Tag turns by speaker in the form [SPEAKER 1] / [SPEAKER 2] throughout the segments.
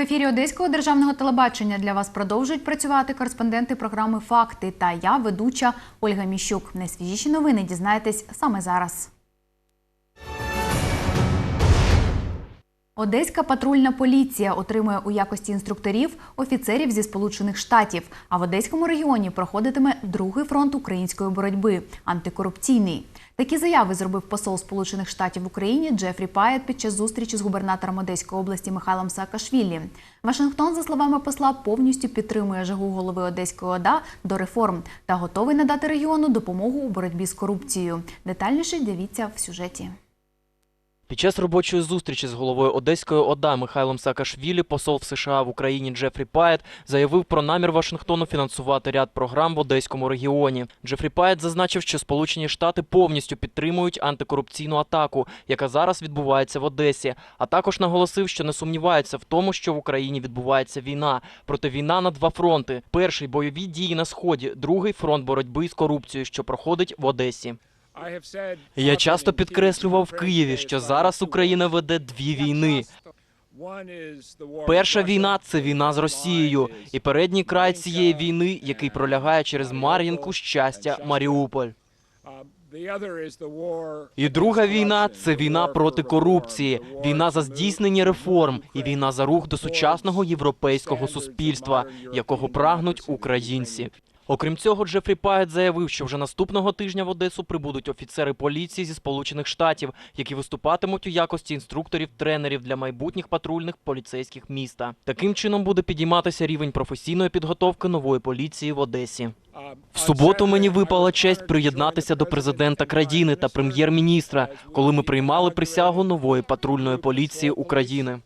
[SPEAKER 1] ефірі Одеського державного телебачення для вас продовжують працювати кореспонденти програми Факти та я, ведуча Ольга Міщук. Найсвіжіші новини дізнаєтесь саме зараз. Одеська патрульна поліція отримує у якості інструкторів офіцерів зі Сполучених Штатів. А в Одеському регіоні проходитиме другий фронт української боротьби антикорупційний. Такі заяви зробив посол Сполучених Штатів в Україні Джефрі Паєт під час зустрічі з губернатором Одеської області Михайлом Саакашвілі. Вашингтон, за словами посла, повністю підтримує жагу голови Одеської ОДА до реформ та готовий надати регіону допомогу у боротьбі з корупцією. Детальніше дивіться в сюжеті.
[SPEAKER 2] Під час робочої зустрічі з головою Одеської ОДА Михайлом Саакашвілі посол в США в Україні Джефрі Паєт заявив про намір Вашингтону фінансувати ряд програм в Одеському регіоні. Джефрі Паєт зазначив, що Сполучені Штати повністю підтримують антикорупційну атаку, яка зараз відбувається в Одесі. А також наголосив, що не сумнівається в тому, що в Україні відбувається війна. Проте війна на два фронти: перший бойові дії на сході, другий фронт боротьби з корупцією, що проходить в Одесі. Я часто підкреслював в Києві, що зараз Україна веде дві війни. Перша війна це війна з Росією, і передній край цієї війни, який пролягає через Мар'їнку, щастя, Маріуполь. І друга війна це війна проти корупції, війна за здійснення реформ і війна за рух до сучасного європейського суспільства, якого прагнуть українці. Окрім цього, Джефрі Паєт заявив, що вже наступного тижня в Одесу прибудуть офіцери поліції зі Сполучених Штатів, які виступатимуть у якості інструкторів-тренерів для майбутніх патрульних поліцейських міста. Таким чином буде підійматися рівень професійної підготовки нової поліції в Одесі. В суботу мені випала честь приєднатися до президента країни та прем'єр-міністра, коли ми приймали присягу нової патрульної поліції України.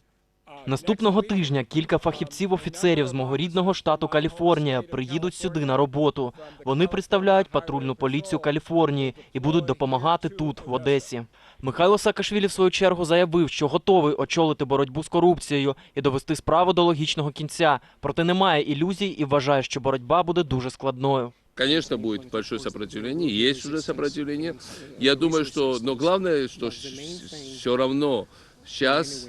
[SPEAKER 2] Наступного тижня кілька фахівців-офіцерів з мого рідного штату Каліфорнія приїдуть сюди на роботу. Вони представляють патрульну поліцію Каліфорнії і будуть допомагати тут, в Одесі. Михайло Саакашвілі в свою чергу заявив, що готовий очолити боротьбу з корупцією і довести справу до логічного кінця. Проте немає ілюзій і вважає, що боротьба буде дуже складною.
[SPEAKER 3] Конечно, будет большое сопротивление, есть уже сопротивление. Я думаю, что, но главное, что все равно сейчас,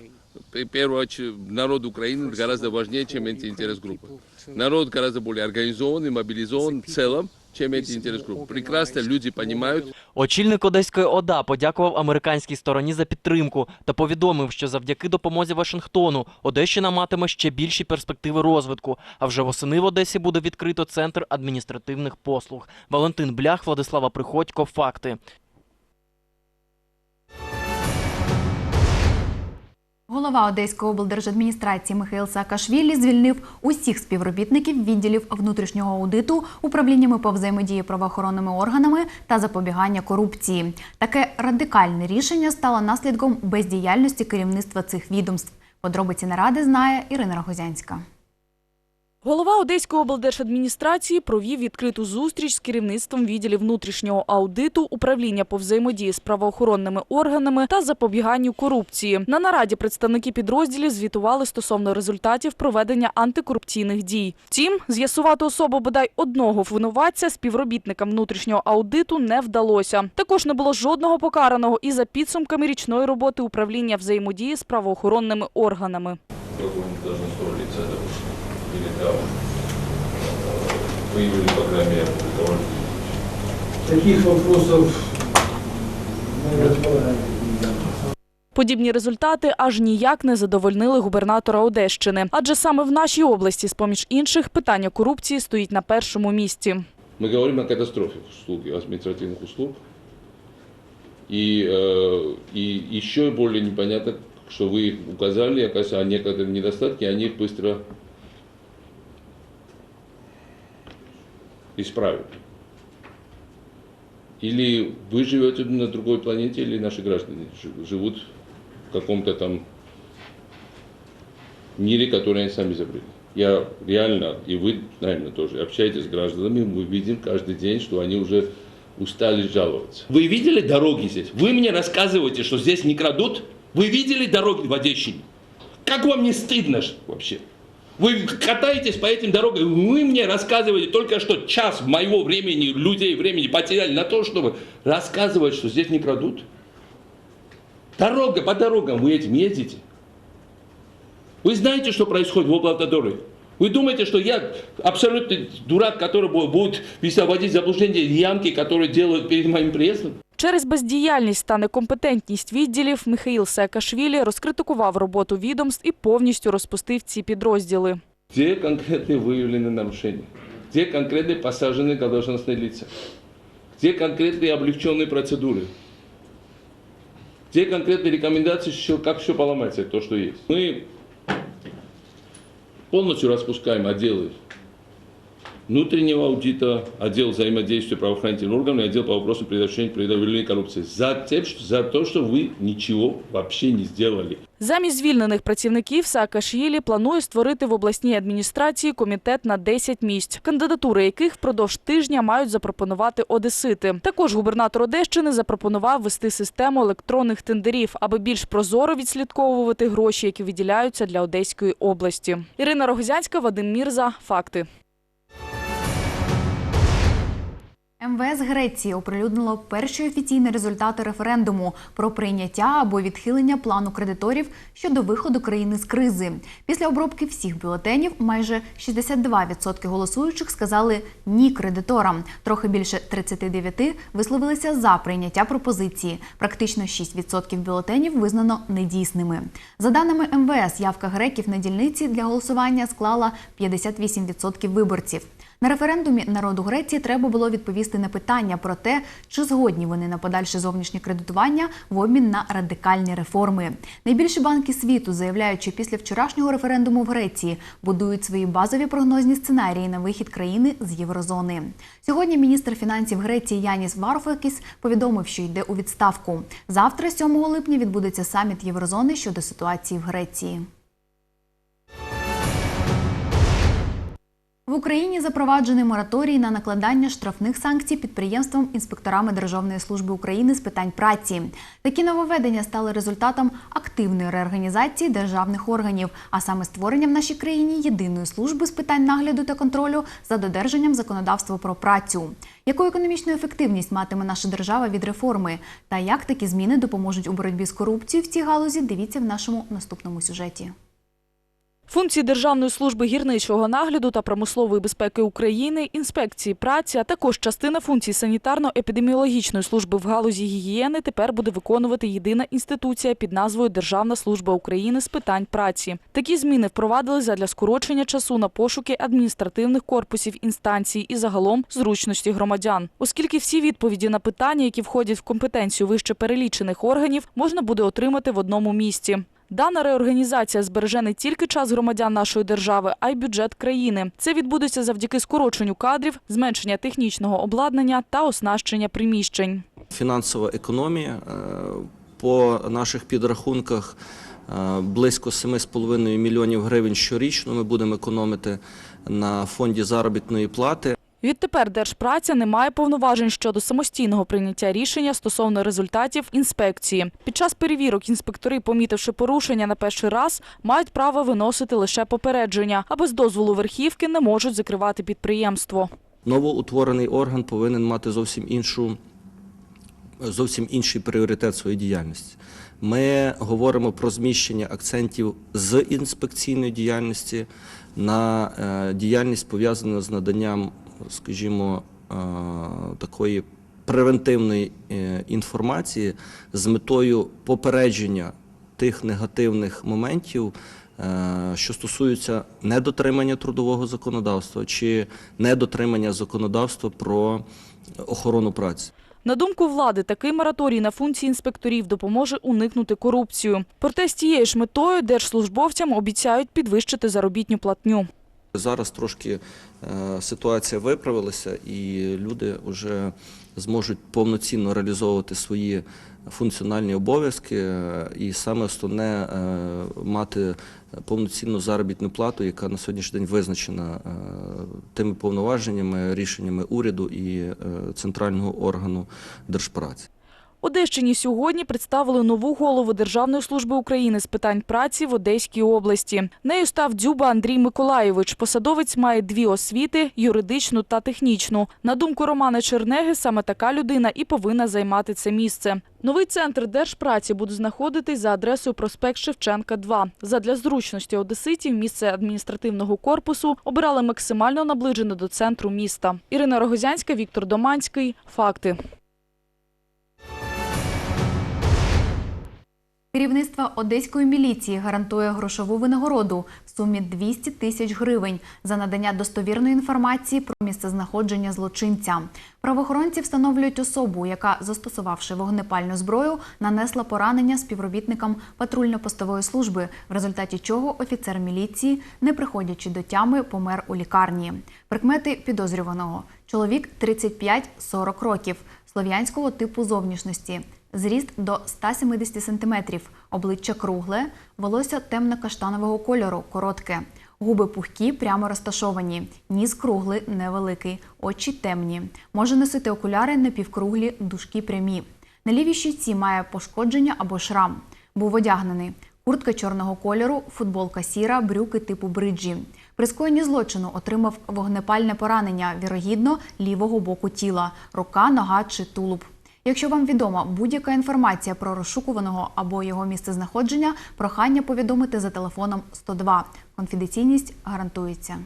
[SPEAKER 3] первую очередь, народ Украины гораздо важнее, чем эти интерес-группы. Народ гораздо более организован и мобилизован в целом, чем эти интерес-группы. Прекрасно люди понимают,
[SPEAKER 2] Очільник Одеської ОДА подякував американській стороні за підтримку та повідомив, що завдяки допомозі Вашингтону Одещина матиме ще більші перспективи розвитку. А вже восени в Одесі буде відкрито центр адміністративних послуг. Валентин Блях, Владислава Приходько. Факти.
[SPEAKER 1] Голова Одеської облдержадміністрації Михайло Саакашвілі звільнив усіх співробітників відділів внутрішнього аудиту управліннями по взаємодії правоохоронними органами та запобігання корупції. Таке радикальне рішення стало наслідком бездіяльності керівництва цих відомств. Подробиці наради знає Ірина Рогозянська.
[SPEAKER 4] Голова Одеської облдержадміністрації провів відкриту зустріч з керівництвом відділів внутрішнього аудиту, управління по взаємодії з правоохоронними органами та запобіганню корупції. На нараді представники підрозділів звітували стосовно результатів проведення антикорупційних дій. Втім, з'ясувати особу бодай одного винуватця співробітникам внутрішнього аудиту не вдалося. Також не було жодного покараного і за підсумками річної роботи управління взаємодії з правоохоронними органами
[SPEAKER 5] какое-нибудь должностное лица, допустим, или там э, выявили по грамме для того,
[SPEAKER 6] Таких вопросов, наверное,
[SPEAKER 4] Подібні результати аж ніяк не задовольнили губернатора Одещини, адже саме в нашій області, з поміж інших, питання корупції стоїть на першому місці.
[SPEAKER 3] мы говорим о катастрофе в услуги, административных услуг. И, э, и еще более непонятно, что вы их указали, оказывается, а некоторые недостатки, они их быстро Исправят. Или вы живете на другой планете, или наши граждане жи- живут в каком-то там мире, который они сами изобрели. Я реально, и вы, наверное, тоже общаетесь с гражданами, мы видим каждый день, что они уже устали жаловаться. Вы видели дороги здесь? Вы мне рассказываете, что здесь не крадут? Вы видели дороги в Одещине? Как вам не стыдно вообще? Вы катаетесь по этим дорогам, вы мне рассказываете только что час моего времени, людей времени потеряли на то, чтобы рассказывать, что здесь не крадут? Дорога по дорогам вы этим ездите? Вы знаете, что происходит в облавтодоре? Вы думаете, что я абсолютно дурак, который бу- будет вся вводить заблуждение ямки, которые делают перед моим приездом?
[SPEAKER 4] Через бездіяльність та некомпетентність відділів Михаїл Саакашвілі розкритикував роботу відомств і повністю розпустив ці підрозділи.
[SPEAKER 3] Где конкретные выявлены нарушения? Где конкретные посаженные должностные лица? Где конкретные облегченные процедуры? Где конкретные рекомендации, что- как все поломать, то, что есть? Мы полностью распускаем отделы внутреннего аудита, отдел взаимодействия правоохранительных органов и отдел по вопросам предотвращения предотвращения коррупции. За, что, за то, что вы ничего вообще не сделали.
[SPEAKER 4] Замість звільнених працівників Саакашвілі планує створити в обласній адміністрації комітет на 10 місць, кандидатури яких впродовж тижня мають запропонувати одесити. Також губернатор Одещини запропонував ввести систему електронних тендерів, аби більш прозоро відслідковувати гроші, які виділяються для Одеської області. Ірина Рогозянська, Вадим Мірза. Факти.
[SPEAKER 1] МВС Греції оприлюднило перші офіційні результати референдуму про прийняття або відхилення плану кредиторів щодо виходу країни з кризи. Після обробки всіх бюлетенів майже 62% голосуючих сказали ні кредиторам. Трохи більше 39% висловилися за прийняття пропозиції. Практично 6% бюлетенів визнано недійсними. За даними МВС, явка греків на дільниці для голосування склала 58% виборців. На референдумі народу Греції треба було відповісти на питання про те, чи згодні вони на подальше зовнішнє кредитування в обмін на радикальні реформи. Найбільші банки світу заявляють, що після вчорашнього референдуму в Греції будують свої базові прогнозні сценарії на вихід країни з єврозони. Сьогодні міністр фінансів Греції Яніс Варфакіс повідомив, що йде у відставку. Завтра, 7 липня, відбудеться саміт єврозони щодо ситуації в Греції. В Україні запроваджений мораторій на накладання штрафних санкцій підприємствам інспекторами Державної служби України з питань праці. Такі нововведення стали результатом активної реорганізації державних органів, а саме створення в нашій країні єдиної служби з питань нагляду та контролю за додержанням законодавства про працю. Яку економічну ефективність матиме наша держава від реформи? Та як такі зміни допоможуть у боротьбі з корупцією в цій галузі? Дивіться в нашому наступному сюжеті.
[SPEAKER 4] Функції Державної служби гірничого нагляду та промислової безпеки України, інспекції праці, а також частина функцій санітарно-епідеміологічної служби в галузі гігієни тепер буде виконувати єдина інституція під назвою Державна служба України з питань праці. Такі зміни впровадили задля скорочення часу на пошуки адміністративних корпусів інстанцій і загалом зручності громадян, оскільки всі відповіді на питання, які входять в компетенцію вище перелічених органів, можна буде отримати в одному місці. Дана реорганізація збереже не тільки час громадян нашої держави, а й бюджет країни. Це відбудеться завдяки скороченню кадрів, зменшення технічного обладнання та оснащення приміщень.
[SPEAKER 7] Фінансова економія е, по наших підрахунках е, близько 7,5 мільйонів гривень щорічно ми будемо економити на фонді заробітної плати.
[SPEAKER 4] Відтепер Держпраця не має повноважень щодо самостійного прийняття рішення стосовно результатів інспекції. Під час перевірок інспектори, помітивши порушення на перший раз, мають право виносити лише попередження, а без дозволу верхівки не можуть закривати підприємство.
[SPEAKER 7] Новоутворений орган повинен мати зовсім іншу. Зовсім інший пріоритет своєї діяльності. Ми говоримо про зміщення акцентів з інспекційної діяльності на е, діяльність пов'язану з наданням, скажімо, такої превентивної е, інформації з метою попередження тих негативних моментів, е, що стосуються недотримання трудового законодавства чи недотримання законодавства про охорону праці.
[SPEAKER 4] На думку влади, такий мораторій на функції інспекторів допоможе уникнути корупцію. Проте з тією ж метою держслужбовцям обіцяють підвищити заробітню платню.
[SPEAKER 7] Зараз трошки е, ситуація виправилася, і люди вже зможуть повноцінно реалізовувати свої функціональні обов'язки, е, і саме основне е, мати повноцінну заробітну плату, яка на сьогоднішній день визначена тими повноваженнями, рішеннями уряду і центрального органу держпраці.
[SPEAKER 4] Одещині сьогодні представили нову голову Державної служби України з питань праці в Одеській області. Нею став Дзюба Андрій Миколайович. Посадовець має дві освіти – юридичну та технічну. На думку Романа Чернеги, саме така людина і повинна займати це місце. Новий центр держпраці буде знаходитись за адресою проспект Шевченка, 2. Задля зручності одеситів місце адміністративного корпусу обирали максимально наближене до центру міста. Ірина Рогозянська, Віктор Доманський. Факти.
[SPEAKER 1] Керівництво одеської міліції гарантує грошову винагороду в сумі 200 тисяч гривень за надання достовірної інформації про місцезнаходження злочинця. Правоохоронці встановлюють особу, яка, застосувавши вогнепальну зброю, нанесла поранення співробітникам патрульно-постової служби, в результаті чого офіцер міліції, не приходячи до тями, помер у лікарні. Прикмети підозрюваного чоловік 35-40 років, слов'янського типу зовнішності. Зріст до 170 см, обличчя кругле, волосся темно-каштанового кольору, коротке. Губи пухкі, прямо розташовані, ніс круглий, невеликий, очі темні. Може носити окуляри напівкруглі, дужкі прямі. На лівій щіці має пошкодження або шрам. Був одягнений. Куртка чорного кольору, футболка сіра, брюки типу бриджі. При скоєнні злочину отримав вогнепальне поранення, вірогідно, лівого боку тіла, рука, нога чи тулуб. Якщо вам відома будь-яка інформація про розшукуваного або його місцезнаходження, прохання повідомити за телефоном 102. Конфіденційність гарантується.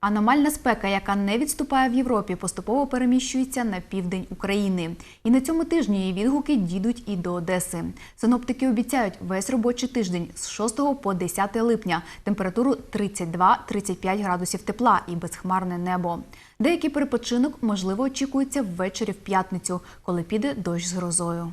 [SPEAKER 1] Аномальна спека, яка не відступає в Європі, поступово переміщується на південь України. І на цьому тижні її відгуки дійдуть і до Одеси. Синоптики обіцяють весь робочий тиждень з 6 по 10 липня температуру 32-35 градусів тепла і безхмарне небо. Деякий перепочинок можливо очікується ввечері в п'ятницю, коли піде дощ з грозою.